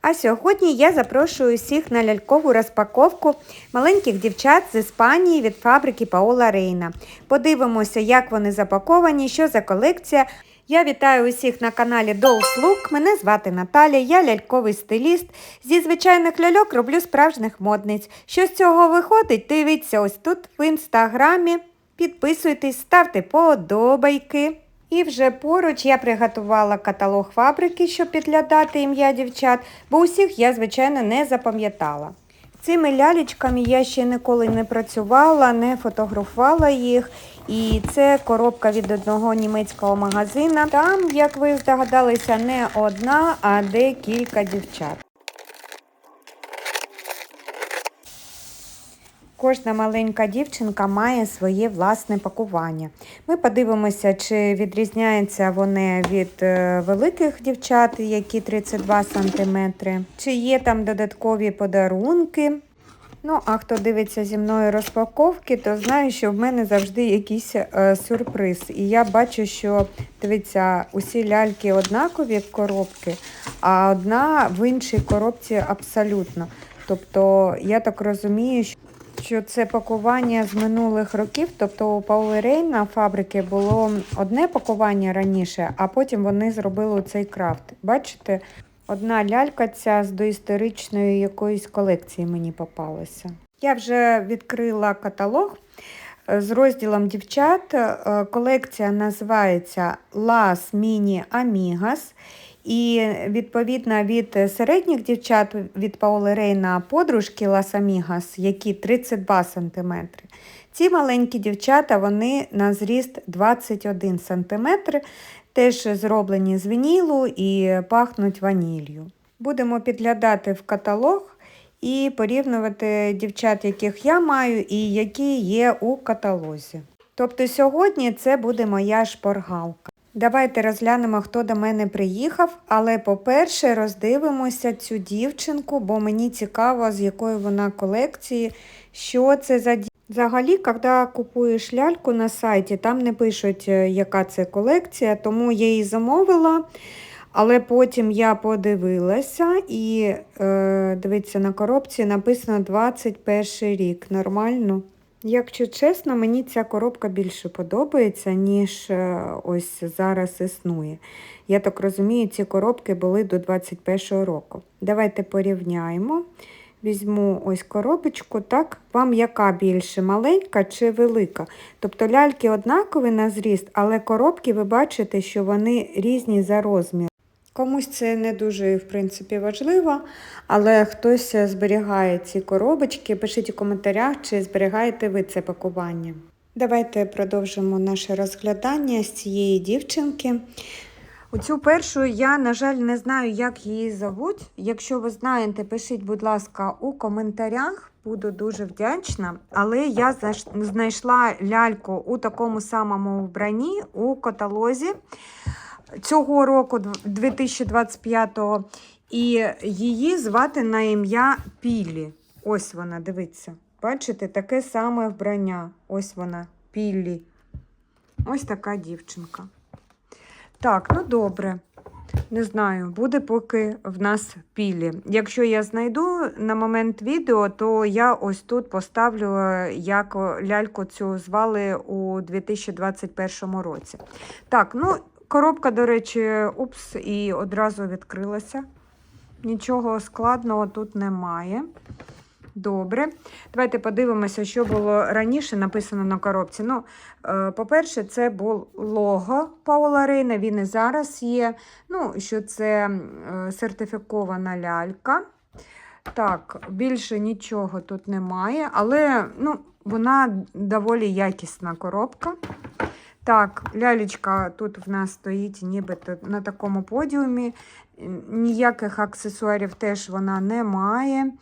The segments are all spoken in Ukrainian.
А сьогодні я запрошую всіх на лялькову розпаковку маленьких дівчат з Іспанії від фабрики Паола Рейна. Подивимося, як вони запаковані, що за колекція. Я вітаю усіх на каналі Dolls Look. Мене звати Наталя, я ляльковий стиліст. Зі звичайних ляльок роблю справжніх модниць. Що з цього виходить, дивіться ось тут в інстаграмі. Підписуйтесь, ставте подобайки. І вже поруч я приготувала каталог фабрики, щоб підглядати ім'я дівчат, бо усіх я, звичайно, не запам'ятала. Цими лялечками я ще ніколи не працювала, не фотографувала їх. І це коробка від одного німецького магазина. Там, як ви здогадалися, не одна, а декілька дівчат. Кожна маленька дівчинка має своє власне пакування. Ми подивимося, чи відрізняються вони від е, великих дівчат, які 32 см, чи є там додаткові подарунки. Ну, а хто дивиться зі мною розпаковки, то знає, що в мене завжди якийсь е, сюрприз. І я бачу, що дивіться, усі ляльки однакові в коробки, а одна в іншій коробці абсолютно. Тобто, я так розумію, що що це пакування з минулих років. Тобто у Паули Рейн фабрики було одне пакування раніше, а потім вони зробили цей крафт. Бачите, одна лялька ця з доісторичної якоїсь колекції мені попалася. Я вже відкрила каталог з розділом дівчат. Е, Колекція називається Las Mini Amigas. І відповідно від середніх дівчат від Паули Рейна подружки Лас Амігас, які 32 см. Ці маленькі дівчата вони на зріст 21 см, теж зроблені з вінілу і пахнуть ванілью. Будемо підглядати в каталог і порівнювати дівчат, яких я маю, і які є у каталозі. Тобто сьогодні це буде моя шпоргалка. Давайте розглянемо, хто до мене приїхав, але по-перше, роздивимося цю дівчинку, бо мені цікаво, з якої вона колекції, що це за дівчинка. Взагалі, коли купуєш ляльку на сайті, там не пишуть, е, яка це колекція, тому я її замовила. Але потім я подивилася і е, дивіться, на коробці написано 21 рік. Нормально. Якщо чесно, мені ця коробка більше подобається, ніж е, ось зараз існує. Я так розумію, ці коробки були до 21 року. Давайте порівняємо. Візьму ось коробочку, так, вам яка більше, маленька чи велика? Тобто ляльки однакові на зріст, але коробки ви бачите, що вони різні за розмір. Комусь це не дуже в принципі важливо, але хтось зберігає ці коробочки. Пишіть у коментарях, чи зберігаєте ви це пакування. Давайте продовжимо наше розглядання з цієї дівчинки. Оцю першу я, на жаль, не знаю, як її зовуть. Якщо ви знаєте, пишіть, будь ласка, у коментарях. Буду дуже вдячна. Але я знайшла ляльку у такому самому вбранні у каталозі цього року, 2025-го, і її звати на ім'я Піллі. Ось вона, дивіться. Бачите, таке саме вбрання. Ось вона, Піллі. Ось така дівчинка. Так, ну добре. Не знаю, буде поки в нас пілі. Якщо я знайду на момент відео, то я ось тут поставлю, як ляльку цю звали у 2021 році. Так, ну Коробка, до речі, упс, і одразу відкрилася. Нічого складного тут немає. Добре. Давайте подивимося, що було раніше написано на коробці. Ну, е, По-перше, це був лого Паула Рейна, він і зараз є. Ну, що це е, сертифікована лялька. Так, більше нічого тут немає, але ну, вона доволі якісна коробка. Так, лялечка тут в нас стоїть нібито на такому подіумі. Ніяких аксесуарів теж вона не має.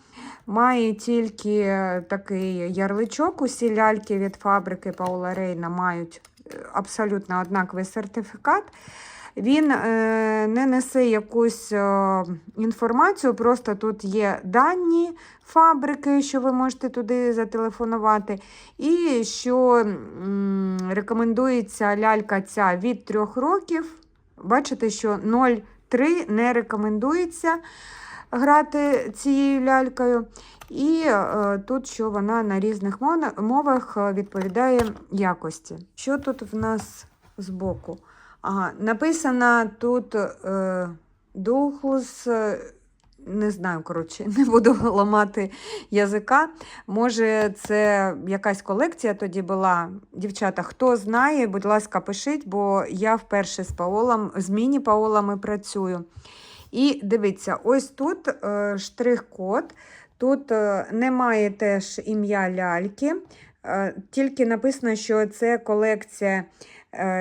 Має тільки такий ярличок. Усі ляльки від фабрики Паула Рейна мають е, абсолютно однаковий сертифікат. Він е, не несе якусь е, інформацію, просто тут є дані фабрики, що ви можете туди зателефонувати. І що рекомендується лялька ця від 3 років. Бачите, що 0,3 не рекомендується. грати цією лялькою. І е, тут, що вона на різних мовах е, відповідає якості. Що тут в нас збоку? Ага, написано тут е, Духлус, е, не знаю, коротше, не буду ламати язика. Може, це якась колекція тоді була. Дівчата, хто знає, будь ласка, пишіть, бо я вперше з Паолом, з міні-паолами працюю. І дивіться, ось тут е, штрих-код. Тут е, немає теж ім'я ляльки, е, тільки написано, що це колекція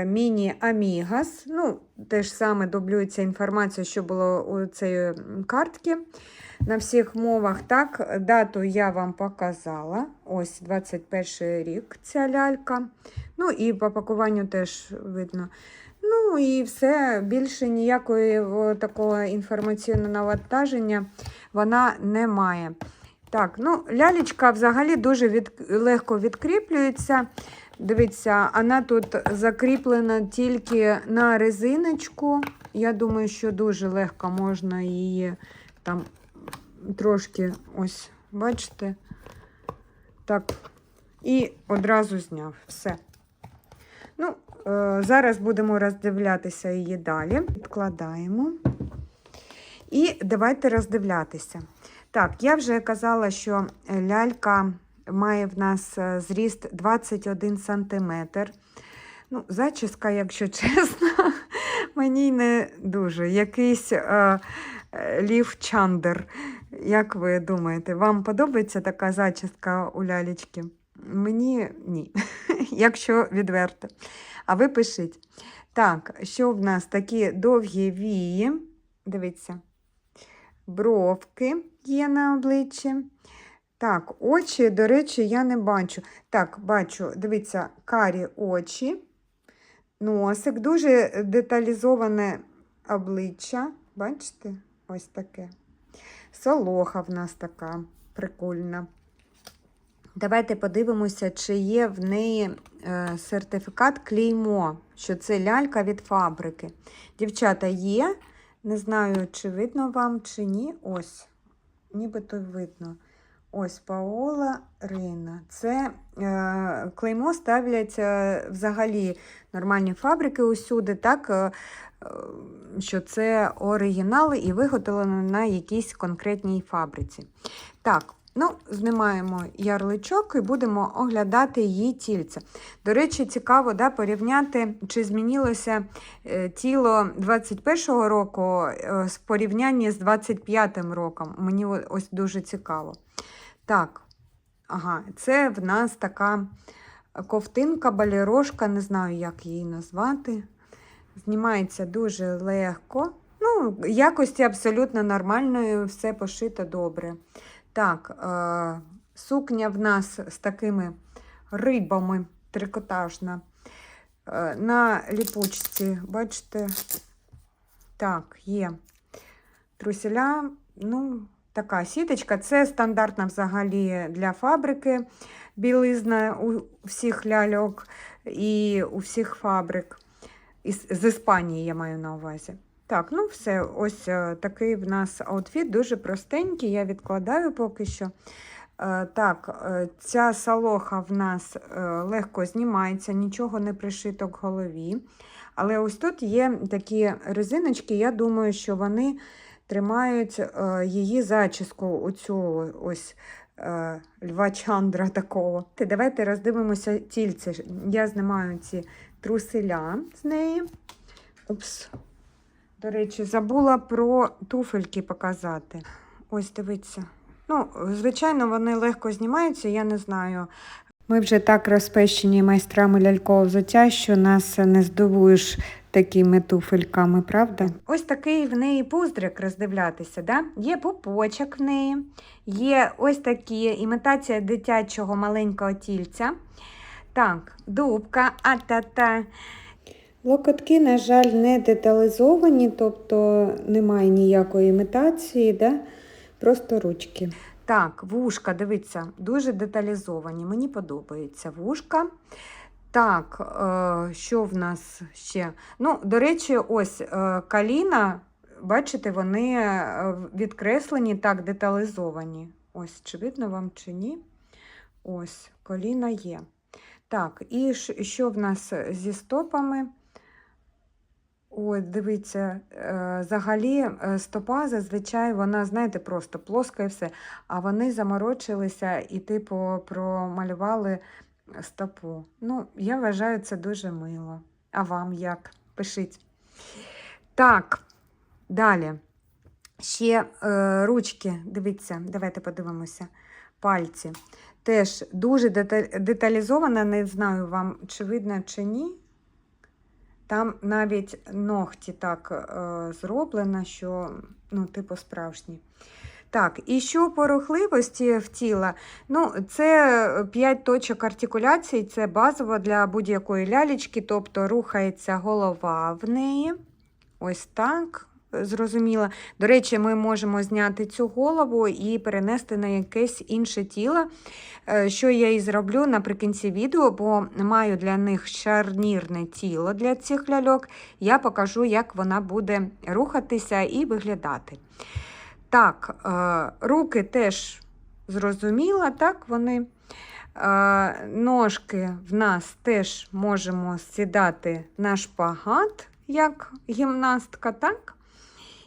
міні Амігас. Ну, теж саме дублюється інформація, що було у цієї картки на всіх мовах. Так, дату я вам показала. Ось 21 рік ця лялька. Ну і по пакуванню теж видно. Ну і все, більше ніякої такого інформаційного навантаження вона не має. Так, ну, лялечка взагалі дуже від... легко відкріплюється. Дивіться, вона тут закріплена тільки на резиночку. Я думаю, що дуже легко можна її там трошки, ось, бачите, так, і одразу зняв. Все. Ну, е, зараз будемо роздивлятися її далі. Відкладаємо. І давайте роздивлятися. Так, я вже казала, що лялька має в нас е, зріст 21 см. Ну, зачіска, якщо чесно, мені не дуже. Якийсь е, е, лів чандер. Як ви думаєте, вам подобається така зачіска у лялечки? Мені ні, якщо відверто. А ви пишіть. Так, що в нас такі довгі вії? Дивіться, бровки є на обличчі. Так, очі, до речі, я не бачу. Так, бачу, дивіться, карі очі, носик, дуже деталізоване обличчя. Бачите? Ось таке. Солоха в нас така прикольна. Давайте подивимося, чи є в неї е, сертифікат клеймо, що це лялька від фабрики. Дівчата, є. Не знаю, чи видно вам, чи ні. Ось, нібито видно. Ось Паола Рина. Це е, клеймо ставлять е, взагалі нормальні фабрики усюди, так, е, е, що це оригінали і виготовлено на якійсь конкретній фабриці. Так, ну, знімаємо ярличок і будемо оглядати її тільце. До речі, цікаво да, порівняти, чи змінилося е, тіло 21-го року е, в порівнянні з 25-м роком. Мені ось дуже цікаво. Так, ага, це в нас така ковтинка, балерошка, не знаю, як її назвати. Знімається дуже легко. Ну, якості абсолютно нормальної, все пошито добре. Так, е, сукня в нас з такими рибами трикотажна. Е, на ліпучці, бачите, так, є труселя, ну, така сіточка. Це стандартна взагалі для фабрики білизна у всіх ляльок і у всіх фабрик. З Іспанії я маю на увазі. Так, ну все, ось е, такий в нас аутфіт, дуже простенький, я відкладаю поки що. Е, Так, е, ця салоха в нас легко знімається, нічого не пришито к голові. Але ось тут є такі резиночки, я думаю, що вони тримають е, її зачіску, оцю ось е, льва чандра такого. Давайте роздивимося тільце. Я знімаю ці труселя з неї. Упс. До речі, забула про туфельки показати. Ось дивіться. Ну, звичайно, вони легко знімаються, я не знаю. Ми вже так розпещені майстрами лялькового взуття, що нас не здивуєш такими туфельками, правда? Ось такий в неї пуздрик роздивлятися. Да? Є пупочок в неї, є ось такі імітація дитячого маленького тільця. Так, дубка, а-та-та. Локотки, на жаль, не деталізовані, тобто немає ніякої імітації, да? просто ручки. Так, вушка, дивіться, дуже деталізовані. Мені подобається вушка. Так, е, що в нас ще? Ну, до речі, ось е, каліна бачите, вони е, відкреслені так деталізовані. Ось, чи видно вам, чи ні? Ось, коліна є. Так, і що в нас зі стопами? Ой, дивіться, е, взагалі е, стопа зазвичай вона, знаєте, просто плоска і все. А вони заморочилися і, типу, промалювали стопу. Ну, я вважаю це дуже мило. А вам як? Пишіть. Так, далі. Ще е, ручки, дивіться, давайте подивимося. Пальці. Теж дуже дета- деталізовано, не знаю вам, чи видно, чи ні. Там навіть ногті так е, зроблено, що, ну, типу, справжні. Так, і що по рухливості в тіла? Ну, це 5 точок артикуляції, це базово для будь-якої лялечки, тобто рухається голова в неї. Ось так. Зрозуміло. До речі, ми можемо зняти цю голову і перенести на якесь інше тіло, е, що я і зроблю наприкінці відео, бо маю для них шарнірне тіло для цих ляльок. Я покажу, як вона буде рухатися і виглядати. Так, е, руки теж зрозуміло, так, вони. Е, Ножки в нас теж можемо сідати на шпагат, як гімнастка, так?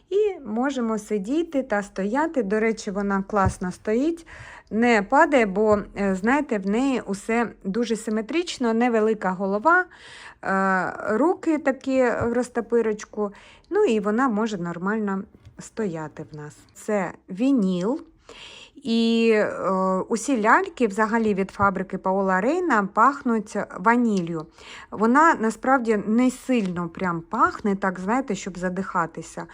І можемо сидіти та стояти. До речі, вона класно стоїть, не падає, бо, е, знаєте, в неї усе дуже симетрично, невелика голова, е, руки такі в розтопирочку, ну і вона може нормально стояти в нас. Це вініл. І е, усі ляльки, взагалі від фабрики Паола Рейна, пахнуть ваніллю. Вона насправді не сильно прям пахне, так знаєте, щоб задихатися,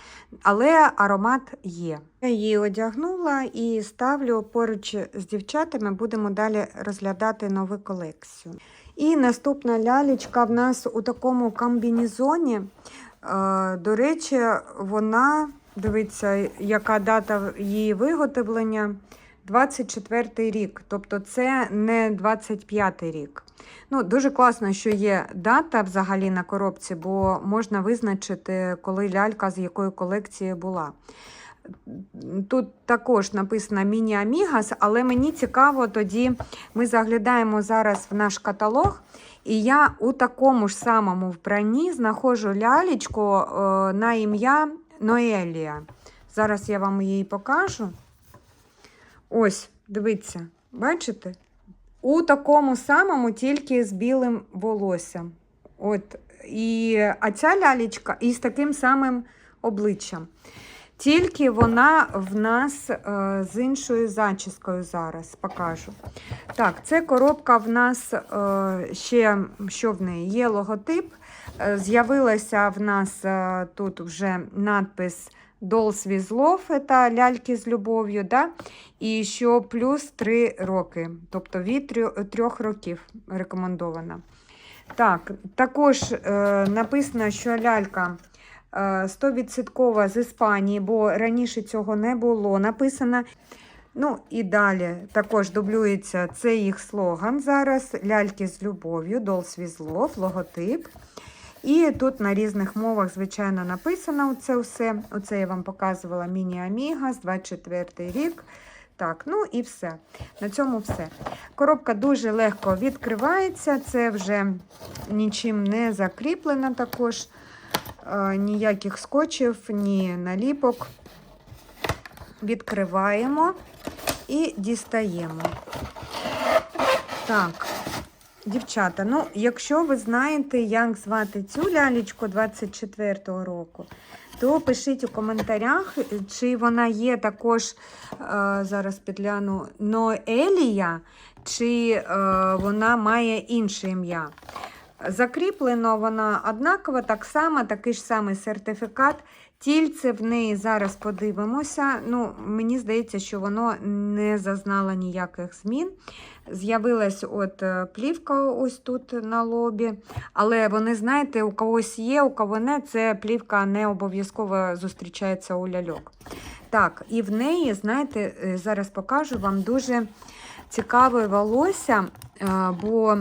але аромат є. Я її одягнула і ставлю поруч з дівчатами, будемо далі розглядати нову колекцію. І наступна лялечка в нас у такому комбінезоні. Е, До речі, вона, дивіться, яка дата її виготовлення. 24 й рік, тобто це не 25 рік. Ну, Дуже класно, що є дата взагалі на коробці, бо можна визначити, коли лялька з якої колекції була. Тут також написано Міні-Амігас, але мені цікаво, тоді ми заглядаємо зараз в наш каталог, і я у такому ж самому вбранні знаходжу лялечку е, на ім'я Ноелія. Зараз я вам її покажу. Ось, дивіться, бачите? У такому самому, тільки з білим волоссям. От, і, а ця лялечка із таким самим обличчям. Тільки вона в нас е, з іншою зачіскою зараз покажу. Так, це коробка в нас е, ще, що в неї? Є логотип. Е, З'явилася в нас е, тут вже надпис Dolls with Love, це ляльки з любов'ю. Да? І що плюс 3 роки, тобто від 3 років рекомендована. Так, також е, написано, що лялька е, 100% з Іспанії, бо раніше цього не було написано. Ну і далі також дублюється це їх слоган зараз. Ляльки з любов'ю, Dolls with логотип. І тут на різних мовах, звичайно, написано це все. Оце я вам показувала міні-амігас, 24 рік. Так, ну і все. На цьому все. Коробка дуже легко відкривається, це вже нічим не закріплено також. Е, ніяких скотчів, ні наліпок. Відкриваємо і дістаємо. Так, дівчата, ну, якщо ви знаєте, як звати цю лялечку 24-го року, то пишіть у коментарях, чи вона є також, е, зараз підгляну, Ноелія, чи е, вона має інше ім'я. Закріплено вона однаково, так само, такий ж самий сертифікат. Тільце в неї зараз подивимося. Ну, Мені здається, що воно не зазнало ніяких змін. З'явилась от е, плівка ось тут на лобі. Але вони, знаєте, у когось є, у кого не, це плівка не обов'язково зустрічається у ляльок. Так, і в неї, знаєте, е, зараз покажу вам дуже цікаве волосся, е, бо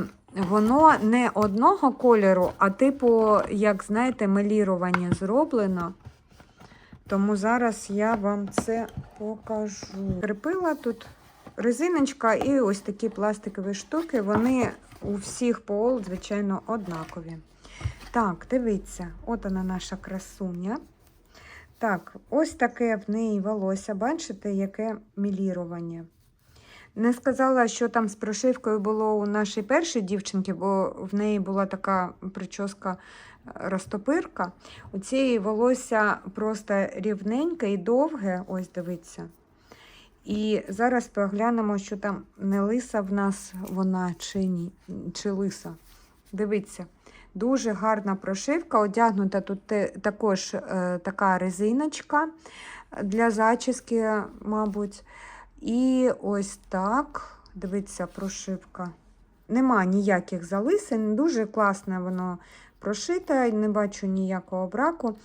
воно не одного кольору, а типу, як знаєте, мелірування зроблено. Тому зараз я вам це покажу. Крепила тут резиночка і ось такі пластикові штуки. Вони у всіх поол, звичайно, однакові. Так, дивіться, от вона наша красуня. Так, ось таке в неї волосся. Бачите, яке мілірування. Не сказала, що там з прошивкою було у нашій першій дівчинки, бо в неї була така прическа розтопирка. У цієї волосся просто рівненьке і довге. Ось дивіться. І зараз поглянемо, що там не лиса в нас вона чи ні, чи лиса. Дивіться, дуже гарна прошивка. Одягнута тут також е, така резиночка для зачіски, мабуть. І ось так. Дивіться, прошивка. Нема ніяких залисин, дуже класно воно прошите, не бачу ніякого браку.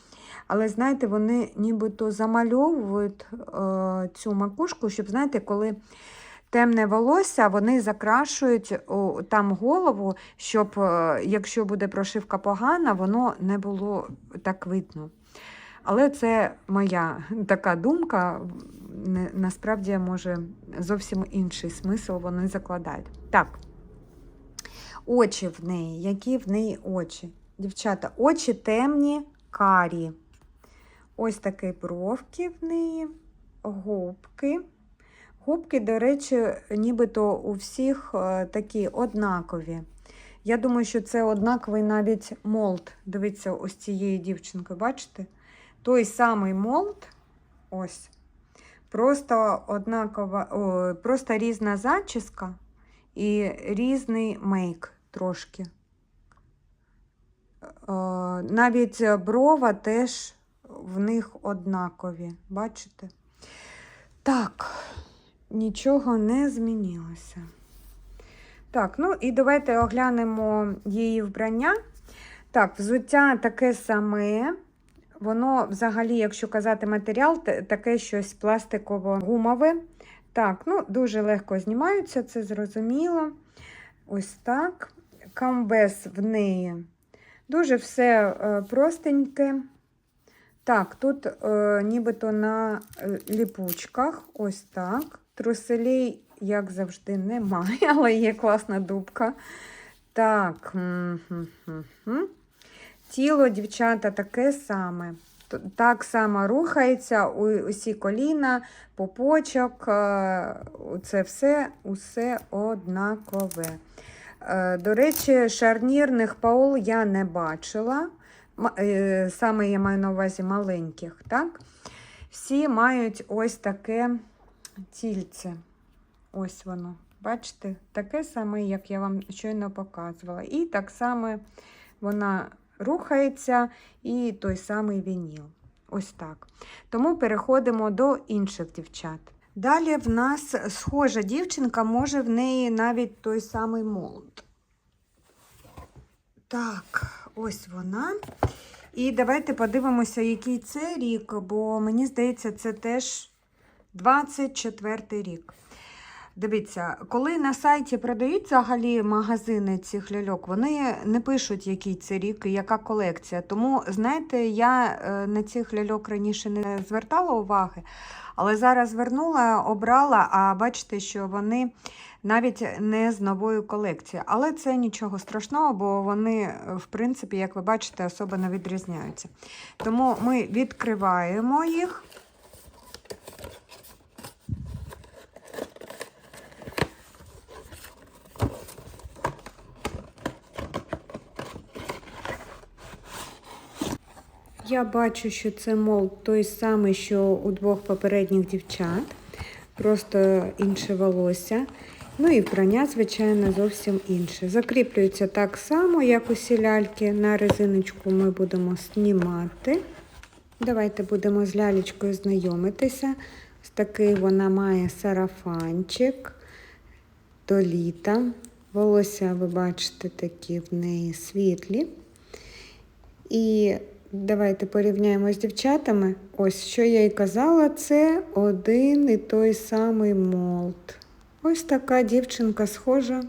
Але, знаєте, вони нібито замальовують е, цю макушку, щоб, знаєте, коли темне волосся, вони закрашують о, там голову, щоб, е, якщо буде прошивка погана, воно не було так видно. Але це моя така думка. Насправді, може, зовсім інший смисл вони закладають. Так, очі в неї. Які в неї очі? Дівчата, очі темні, карі. Ось такі бровки в неї, губки. Губки, до речі, нібито у всіх е, такі однакові. Я думаю, що це однаковий навіть молд. Дивіться, ось цієї дівчинки, бачите? Той самий молд, ось. Просто однакова, о, просто різна зачіска і різний мейк трошки. Е, Навіть брова теж в них однакові. Бачите? Так, нічого не змінилося. Так, ну і давайте оглянемо її вбрання. Так, взуття таке саме. Воно взагалі, якщо казати матеріал, таке щось пластиково-гумове. Так, ну дуже легко знімаються, це зрозуміло. Ось так. Камбез в неї. Дуже все е, простеньке. Так, тут е, нібито на е, ліпучках, ось так. Труселей, як завжди, немає, але є класна дубка. Так. Тіло, дівчата, таке саме. Так само рухається, усі коліна, попочок, е, це все, усе однакове. Е, До речі, шарнірних паул я не бачила. Е, Саме я маю на увазі маленьких. так? Всі мають ось таке тільце. Ось воно. Бачите, таке саме, як я вам щойно показувала. І так само вона рухається, і той самий вініл. Ось так. Тому переходимо до інших дівчат. Далі в нас схожа дівчинка, може в неї навіть той самий молод. Так, ось вона. І давайте подивимося, який це рік, бо мені здається, це теж 24 рік. Дивіться, коли на сайті продають взагалі магазини цих ляльок, вони не пишуть, який це рік і яка колекція. Тому, знаєте, я е, на цих ляльок раніше не звертала уваги, але зараз звернула, обрала, а бачите, що вони навіть не з нової колекції. Але це нічого страшного, бо вони, в принципі, як ви бачите, особо не відрізняються. Тому ми відкриваємо їх. Я бачу, що це молд той самий, що у двох попередніх дівчат, просто інше волосся. Ну і вбрання, звичайно, зовсім інше. Закріплюється так само, як усі ляльки. На резиночку ми будемо знімати. Давайте будемо з лялечкою знайомитися. Ось такий вона має сарафанчик до літа. Волосся, ви бачите, такі в неї світлі. І давайте порівняємо з дівчатами. Ось що я і казала, це один і той самий молд. Ось така дівчинка схожа.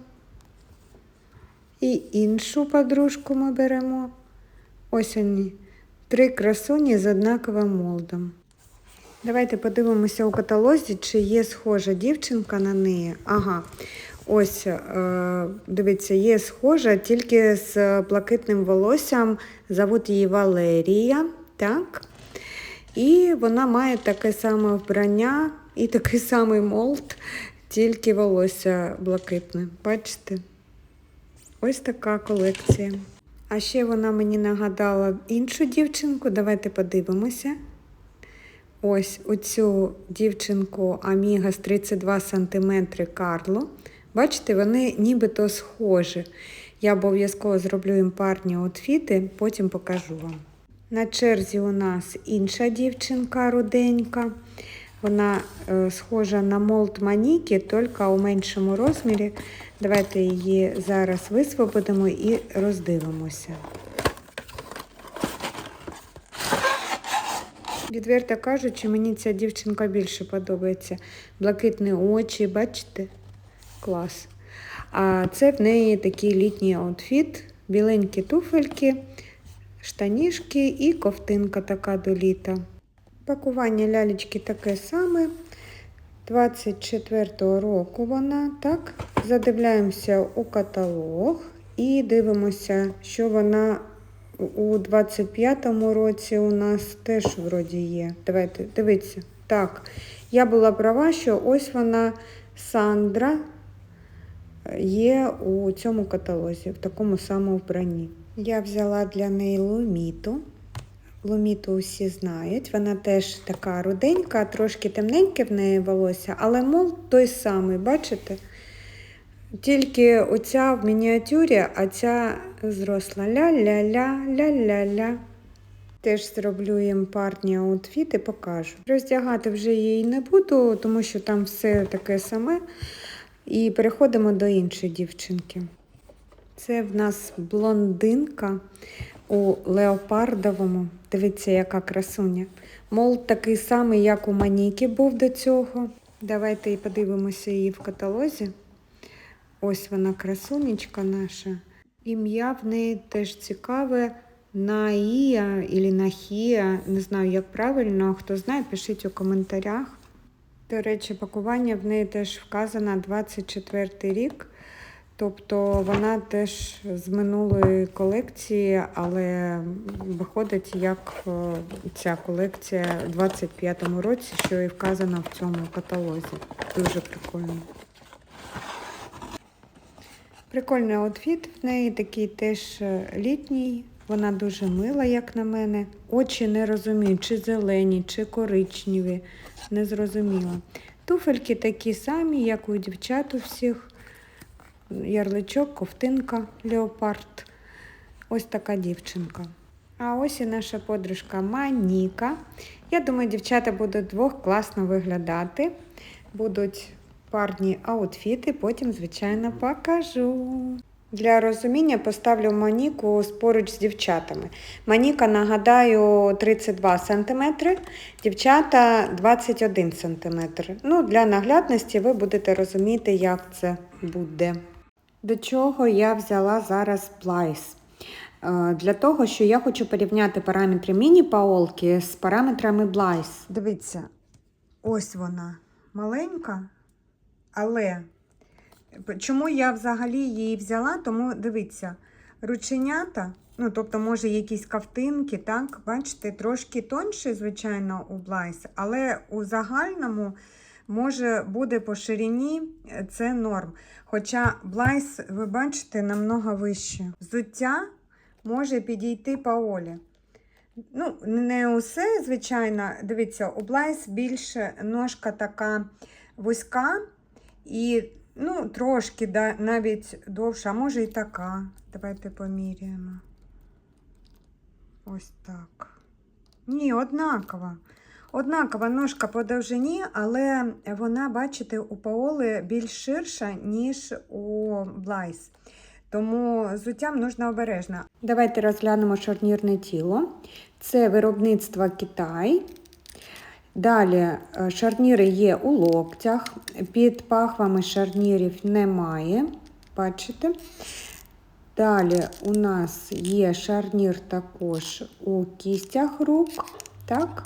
І іншу подружку ми беремо. Ось вони. Три красуні з однаковим молдом. Давайте подивимося у каталозі, чи є схожа дівчинка на неї. Ага, ось, е, дивіться, є схожа тільки з блакитним волоссям. Зовут її Валерія. Так? І вона має таке саме вбрання і такий самий молд, тільки волосся блакитне. Бачите? Ось така колекція. А ще вона мені нагадала іншу дівчинку. Давайте подивимося. Ось оцю дівчинку Аміга з 32 см Карло. Бачите, вони нібито схожі. Я обов'язково зроблю їм парні outfіти, потім покажу вам. На черзі у нас інша дівчинка руденька. Вона е, схожа на молд Маніки, тільки у меншому розмірі. Давайте її зараз висвободимо і роздивимося. Відверто кажучи, мені ця дівчинка більше подобається. Блакитні очі, бачите? Клас. А це в неї такий літній аутфіт, біленькі туфельки, штанішки і ковтинка така до літа. Пакування лялечки таке саме. 24-го року вона, так? Задивляємося у каталог і дивимося, що вона у 25-му році у нас теж вроді є. Давайте, дивіться. Так, я була права, що ось вона Сандра є у цьому каталозі, в такому самому вбранні. Я взяла для неї луміту. Луміту усі знають. Вона теж така руденька, трошки темненьке в неї волосся, але мол той самий, бачите? Тільки оця в мініатюрі, а ця зросла ля-ля-ля, ля-ля-ля. Теж зроблю їм парні аутфіти, покажу. Роздягати вже її не буду, тому що там все таке саме. І переходимо до іншої дівчинки. Це в нас блондинка у леопардовому. Дивіться, яка красуня. Мол, такий самий, як у Маніки був до цього. Давайте і подивимося її в каталозі. Ось вона, красунечка наша. Ім'я в неї теж цікаве. Наія або Нахія, не знаю, як правильно. Хто знає, пишіть у коментарях. До речі, пакування в неї теж вказано 24 рік. Тобто вона теж з минулої колекції, але виходить як е, ця колекція у 25-му році, що і вказано в цьому каталозі. Дуже прикольно. Прикольний аутфіт в неї такий теж е, літній. Вона дуже мила, як на мене. Очі не розумію, чи зелені, чи коричневі. Не зрозуміла. Туфельки такі самі, як у дівчат у всіх. Ярличок, ковтинка, леопард. Ось така дівчинка. А ось і наша подружка Маніка. Я думаю, дівчата будуть двох класно виглядати. Будуть парні аутфіти, потім, звичайно, покажу. Для розуміння поставлю Маніку поруч з дівчатами. Маніка, нагадаю, 32 см, дівчата 21 см. Ну, для наглядності ви будете розуміти, як це буде. До чого я взяла зараз Блайс? Е, Для того, що я хочу порівняти параметри міні-паолки з параметрами Блайс. Дивіться, ось вона маленька, але чому я взагалі її взяла? Тому дивіться, рученята, ну, тобто, може, якісь кавтинки, так, бачите, трошки тонші, звичайно, у Блайс, але у загальному може буде по ширині е, це норм. Хоча Блайс, ви бачите, намного вище. Взуття може підійти Паолі. Ну, не усе, звичайно, дивіться, у Блайс більше ножка така вузька і ну, трошки да, навіть довша, а може і така. Давайте поміряємо. Ось так. Ні, однакова. Однакова ножка по довжині, але вона, бачите, у Паоли більш ширша, ніж у Блайс. Тому зуттям нужно обережно. Давайте розглянемо шарнірне тіло. Це виробництво Китай. Далі е, шарніри є у локтях, під пахвами шарнірів немає. Бачите? Далі у нас є шарнір також у кістях рук. Так?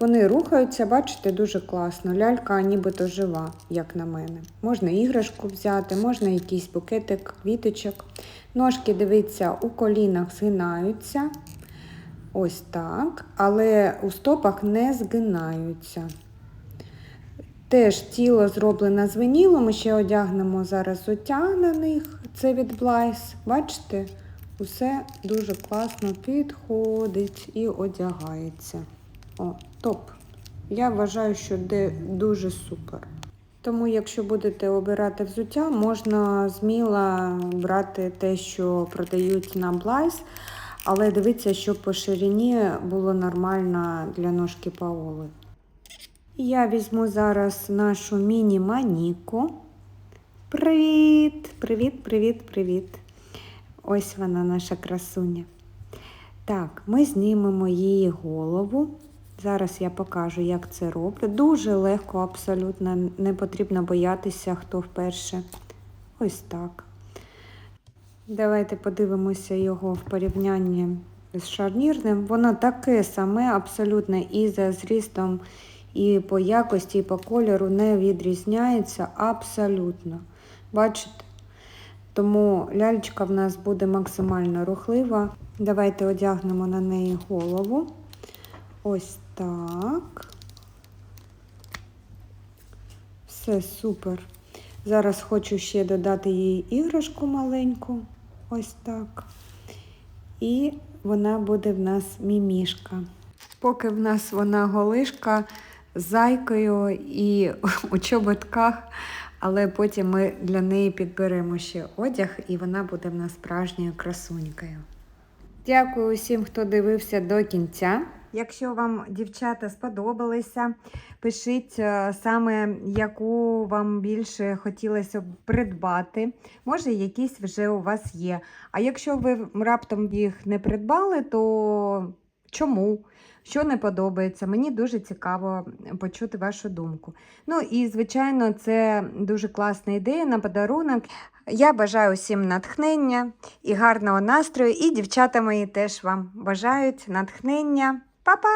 Вони рухаються, бачите, дуже класно. Лялька нібито жива, як на мене. Можна іграшку взяти, можна якийсь букетик квіточок. Ножки, дивіться, у колінах згинаються. Ось так. Але у стопах не згинаються. Теж тіло зроблене з винілу. Ми ще одягнемо зараз оття на них. Це від Блайс. Бачите? Усе дуже класно підходить і одягається. О, топ. Я вважаю, що де дуже супер. Тому, якщо будете обирати взуття, можна сміло брати те, що продають на Блайс, але дивіться, щоб по ширині було нормально для ножки Паоли. Я візьму зараз нашу міні-маніку. Привіт! Привіт, привіт, привіт! Ось вона, наша красуня. Так, ми знімемо її голову. Зараз я покажу, як це роблю. Дуже легко, абсолютно не потрібно боятися, хто вперше. Ось так. Давайте подивимося його в порівнянні з шарнірним. Воно таке саме, абсолютно і за зрістом, і по якості, і по кольору не відрізняється абсолютно. Бачите? Тому ляльчика в нас буде максимально рухлива. Давайте одягнемо на неї голову. Ось так. Все супер. Зараз хочу ще додати їй іграшку маленьку. Ось так. І вона буде в нас мімішка. Поки в нас вона голишка з зайкою і у чоботках, але потім ми для неї підберемо ще одяг, і вона буде в нас справжньою красунькою. Дякую усім, хто дивився до кінця. Якщо вам дівчата сподобалися, пишіть е, саме, яку вам більше хотілося б придбати. Може, якісь вже у вас є. А якщо ви раптом їх не придбали, то чому? Що не подобається? Мені дуже цікаво почути вашу думку. Ну і, звичайно, це дуже класна ідея на подарунок. Я бажаю усім натхнення і гарного настрою, і дівчата мої теж вам бажають натхнення. 爸爸